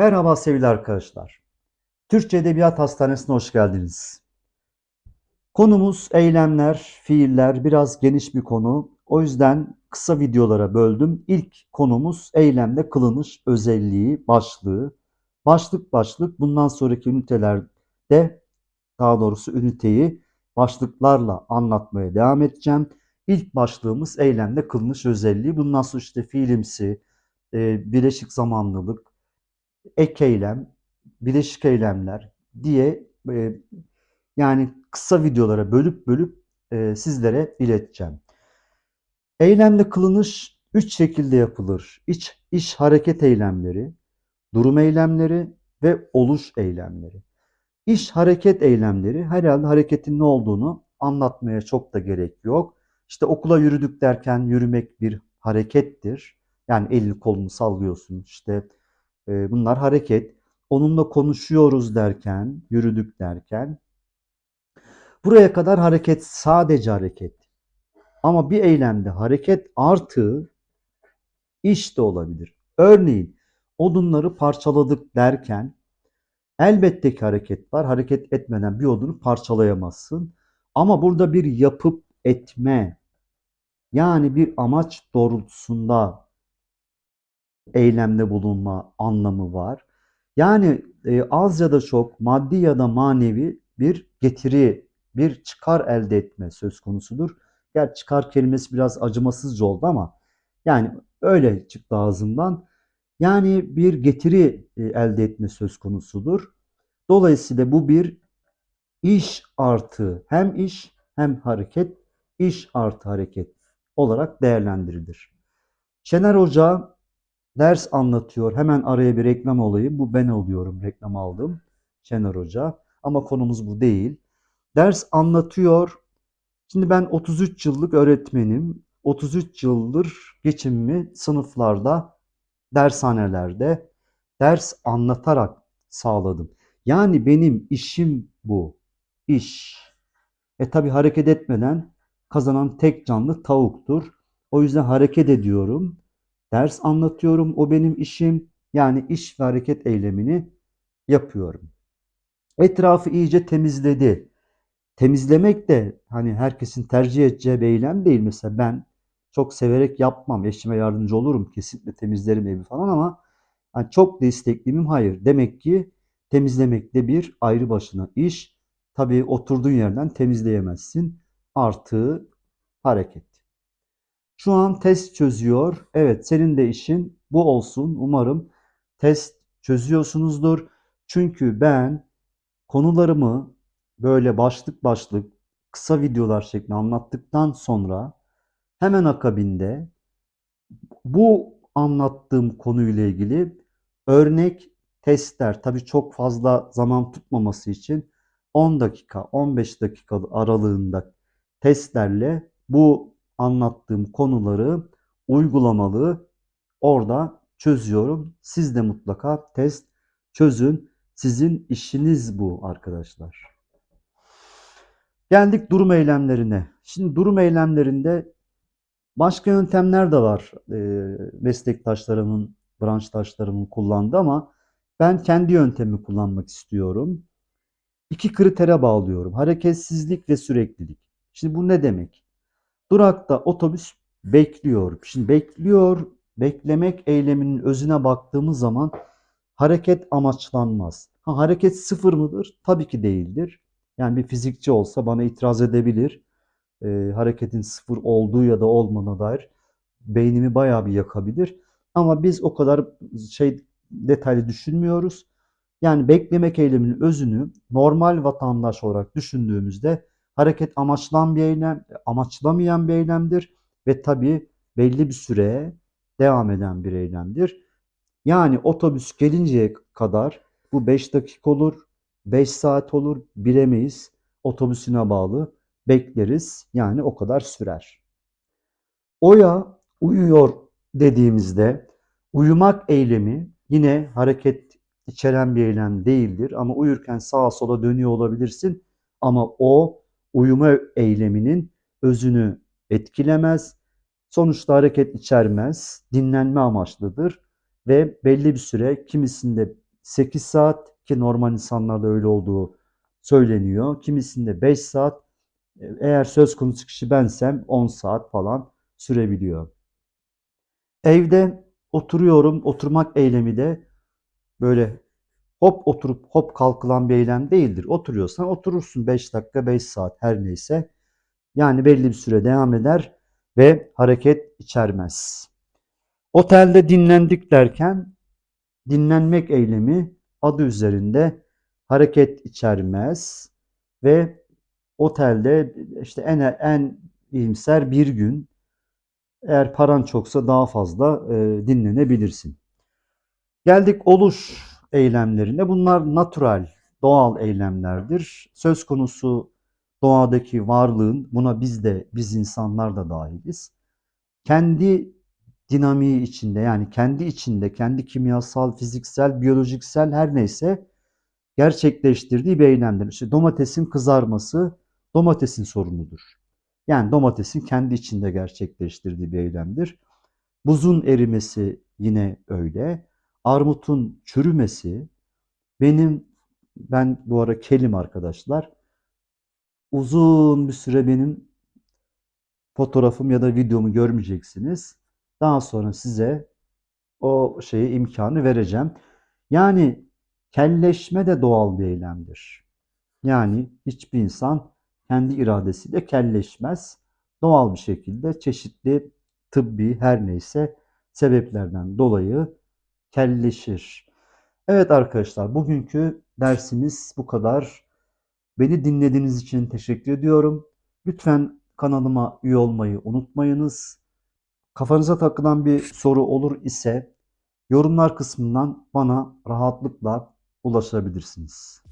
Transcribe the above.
Merhaba sevgili arkadaşlar. Türkçe Edebiyat Hastanesi'ne hoş geldiniz. Konumuz eylemler, fiiller, biraz geniş bir konu. O yüzden kısa videolara böldüm. İlk konumuz eylemde kılınış özelliği, başlığı. Başlık başlık bundan sonraki ünitelerde daha doğrusu üniteyi başlıklarla anlatmaya devam edeceğim. İlk başlığımız eylemde kılınış özelliği. Bundan sonra işte fiilimsi, e, bileşik zamanlılık, ek eylem, bileşik eylemler diye e, yani kısa videolara bölüp bölüp e, sizlere ileteceğim. Eylemle kılınış üç şekilde yapılır. İç, iş hareket eylemleri, durum eylemleri ve oluş eylemleri. İş hareket eylemleri herhalde hareketin ne olduğunu anlatmaya çok da gerek yok. İşte okula yürüdük derken yürümek bir harekettir. Yani elini kolunu sallıyorsun işte e, bunlar hareket. Onunla konuşuyoruz derken, yürüdük derken. Buraya kadar hareket sadece hareket. Ama bir eylemde hareket artı iş de olabilir. Örneğin odunları parçaladık derken elbette ki hareket var. Hareket etmeden bir odunu parçalayamazsın. Ama burada bir yapıp etme yani bir amaç doğrultusunda eylemde bulunma anlamı var. Yani e, az ya da çok maddi ya da manevi bir getiri, bir çıkar elde etme söz konusudur. Gerçi çıkar kelimesi biraz acımasızca oldu ama yani öyle çıktı ağzımdan. Yani bir getiri e, elde etme söz konusudur. Dolayısıyla bu bir iş artı hem iş hem hareket, iş artı hareket olarak değerlendirilir. Şener Hoca ders anlatıyor. Hemen araya bir reklam olayım. Bu ben oluyorum. Reklam aldım. Şener Hoca. Ama konumuz bu değil. Ders anlatıyor. Şimdi ben 33 yıllık öğretmenim. 33 yıldır geçimimi sınıflarda, dershanelerde ders anlatarak sağladım. Yani benim işim bu. İş. E tabi hareket etmeden kazanan tek canlı tavuktur. O yüzden hareket ediyorum. Ders anlatıyorum. O benim işim. Yani iş ve hareket eylemini yapıyorum. Etrafı iyice temizledi. Temizlemek de hani herkesin tercih edeceği bir eylem değil. Mesela ben çok severek yapmam. Eşime yardımcı olurum. Kesinlikle temizlerim evi falan ama yani çok da istekliyim. Hayır. Demek ki temizlemek de bir ayrı başına iş. Tabii oturduğun yerden temizleyemezsin. Artı hareket. Şu an test çözüyor. Evet, senin de işin bu olsun. Umarım test çözüyorsunuzdur. Çünkü ben konularımı böyle başlık başlık kısa videolar şeklinde anlattıktan sonra hemen akabinde bu anlattığım konuyla ilgili örnek testler tabii çok fazla zaman tutmaması için 10 dakika 15 dakika aralığında testlerle bu anlattığım konuları uygulamalı orada çözüyorum. Siz de mutlaka test çözün. Sizin işiniz bu arkadaşlar. Geldik durum eylemlerine. Şimdi durum eylemlerinde başka yöntemler de var e, meslektaşlarımın, branştaşlarımın kullandığı ama ben kendi yöntemi kullanmak istiyorum. İki kritere bağlıyorum. Hareketsizlik ve süreklilik. Şimdi bu ne demek? Durakta otobüs bekliyor. Şimdi bekliyor, beklemek eyleminin özüne baktığımız zaman hareket amaçlanmaz. Ha, hareket sıfır mıdır? Tabii ki değildir. Yani bir fizikçi olsa bana itiraz edebilir. E, hareketin sıfır olduğu ya da olmadığına dair beynimi bayağı bir yakabilir. Ama biz o kadar şey detaylı düşünmüyoruz. Yani beklemek eyleminin özünü normal vatandaş olarak düşündüğümüzde Hareket amaçlan bir eylem, amaçlamayan bir eylemdir ve tabii belli bir süre devam eden bir eylemdir. Yani otobüs gelinceye kadar bu 5 dakika olur, 5 saat olur bilemeyiz. Otobüsüne bağlı bekleriz. Yani o kadar sürer. Oya uyuyor dediğimizde uyumak eylemi yine hareket içeren bir eylem değildir ama uyurken sağa sola dönüyor olabilirsin ama o uyuma eyleminin özünü etkilemez. Sonuçta hareket içermez, dinlenme amaçlıdır ve belli bir süre kimisinde 8 saat ki normal insanlarda öyle olduğu söyleniyor. Kimisinde 5 saat. E, Eğer söz konusu kişi bensem 10 saat falan sürebiliyor. Evde oturuyorum. Oturmak eylemi de böyle hop oturup hop kalkılan bir eylem değildir. Oturuyorsan oturursun 5 dakika 5 saat her neyse. Yani belli bir süre devam eder ve hareket içermez. Otelde dinlendik derken dinlenmek eylemi adı üzerinde hareket içermez ve otelde işte en en iyimser bir gün eğer paran çoksa daha fazla e, dinlenebilirsin. Geldik oluş eylemlerine. Bunlar natural, doğal eylemlerdir. Söz konusu doğadaki varlığın, buna biz de, biz insanlar da dahiliz. Kendi dinamiği içinde yani kendi içinde, kendi kimyasal, fiziksel, biyolojiksel her neyse gerçekleştirdiği bir eylemdir. İşte domatesin kızarması domatesin sorunudur. Yani domatesin kendi içinde gerçekleştirdiği bir eylemdir. Buzun erimesi yine öyle. Armutun çürümesi benim ben bu ara kelim arkadaşlar. Uzun bir süre benim fotoğrafım ya da videomu görmeyeceksiniz. Daha sonra size o şeyi imkanı vereceğim. Yani kelleşme de doğal bir eylemdir. Yani hiçbir insan kendi iradesiyle kelleşmez. Doğal bir şekilde çeşitli tıbbi her neyse sebeplerden dolayı kelleşir. Evet arkadaşlar bugünkü dersimiz bu kadar. Beni dinlediğiniz için teşekkür ediyorum. Lütfen kanalıma üye olmayı unutmayınız. Kafanıza takılan bir soru olur ise yorumlar kısmından bana rahatlıkla ulaşabilirsiniz.